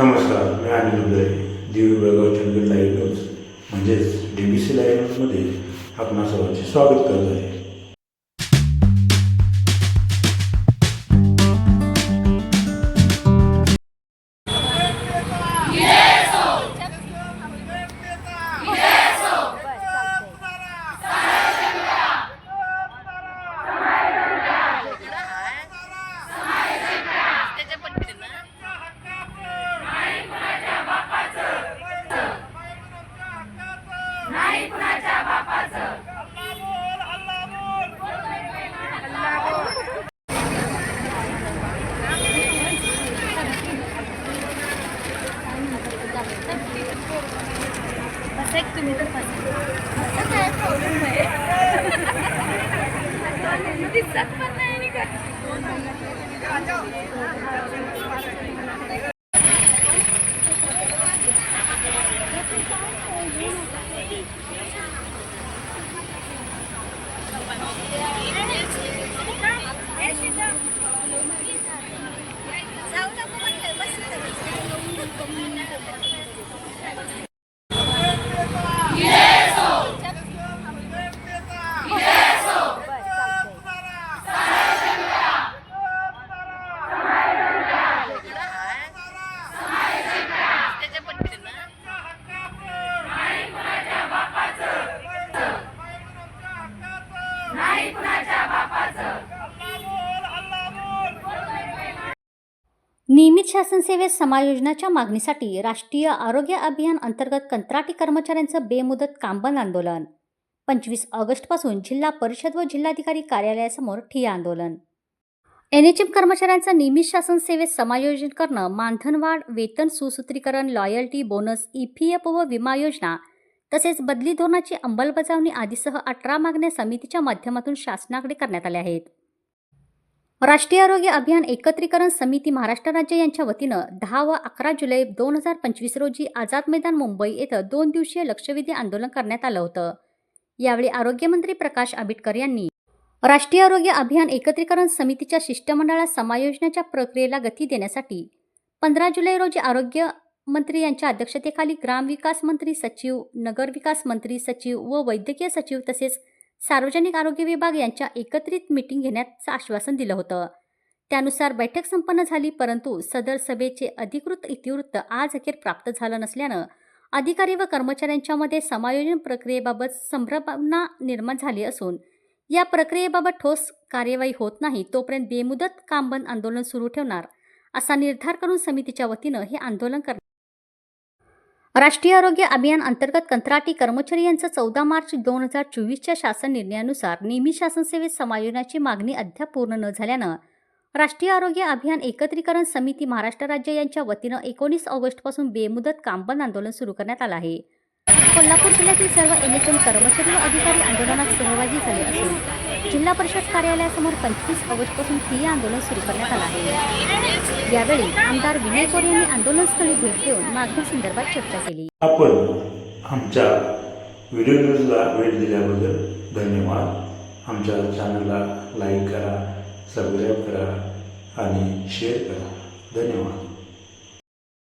नमस्कार मी Anil Uday दिवी Belagavi Chandgad live news म्हणजेच D B C live न्यूजमध्ये आपणा सर्वांचे स्वागत करत आहे. दिसत पण नाही नियमित शासन सेवेत समायोजनाच्या मागणीसाठी राष्ट्रीय आरोग्य अभियान अंतर्गत कंत्राटी कर्मचाऱ्यांचं बेमुदत कामबंद आंदोलन. पंचवीस ऑगस्टपासून जिल्हा परिषद व जिल्हाधिकारी कार्यालयासमोर ठिय्या आंदोलन. एन एच एम कर्मचाऱ्यांचं नियमित शासन सेवेत समायोजन करणं मानधनवाढ वेतन सुसूत्रीकरण लॉयल्टी बोनस ईपीएफ व विमा योजना तसेच बदली धोरणाची अंमलबजावणी आदीसह अठरा मागण्या समितीच्या माध्यमातून शासनाकडे करण्यात आल्या आहेत. राष्ट्रीय आरोग्य अभियान एकत्रीकरण समिती महाराष्ट्र राज्य यांच्या वतीनं दहा व अकरा जुलै दोन हजार पंचवीस रोजी आझाद मैदान मुंबई येथे दोन दिवसीय लक्षवेधी आंदोलन करण्यात आलं होतं. यावेळी आरोग्यमंत्री प्रकाश आंबेडकर यांनी राष्ट्रीय आरोग्य अभियान एकत्रीकरण समितीच्या शिष्टमंडळात समायोजनाच्या प्रक्रियेला गती देण्यासाठी पंधरा जुलै रोजी आरोग्य मंत्री यांच्या अध्यक्षतेखाली ग्रामविकास मंत्री सचिव नगरविकास मंत्री सचिव व वैद्यकीय सचिव तसेच सार्वजनिक आरोग्य विभाग यांच्या एकत्रित मिटिंग घेण्याचं आश्वासन दिलं होतं. त्यानुसार बैठक संपन्न झाली परंतु सदर सभेचे अधिकृत इतिवृत्त आज अखेर प्राप्त झालं नसल्यानं अधिकारी व कर्मचाऱ्यांच्यामध्ये समायोजन प्रक्रियेबाबत संभ्रमना निर्माण झाली असून या प्रक्रियेबाबत ठोस कार्यवाही होत नाही तोपर्यंत बेमुदत कामबंद आंदोलन सुरू ठेवणार असा निर्धार करून समितीच्या वतीनं हे आंदोलन कर राष्ट्रीय आरोग्य अभियान अंतर्गत कंत्राटी कर्मचारी यांचं चौदा मार्च दोन हजार चोवीसच्या शासन निर्णयानुसार नेहमी शासन सेवेत समायोजनाची मागणी अद्याप पूर्ण न झाल्यानं राष्ट्रीय आरोग्य अभियान एकत्रीकरण समिती महाराष्ट्र राज्य यांच्या वतीनं एकोणीस ऑगस्टपासून बेमुदत कामबंद आंदोलन सुरू करण्यात आलं आहे. कोल्हापूर जिल्ह्यातील सर्व एन एच एम कर्मचारी व अधिकारी आंदोलनात सहभागी झाले असून जिल्हा परिषद कार्यालयासमोर पंचवीस ऑगस्टपासून ठिय्या आंदोलन सुरू करण्यात आलं आहे. यावेळी आमदार विनय गोरे यांनी आंदोलनस्थळी भेट देऊन मागणीसंदर्भात चर्चा केली. आपण आमच्या व्हिडिओ न्यूजला वेळ दिल्याबद्दल धन्यवाद. आमच्या चॅनलला लाईक करा सबस्क्राईब करा आणि शेअर करा. धन्यवाद.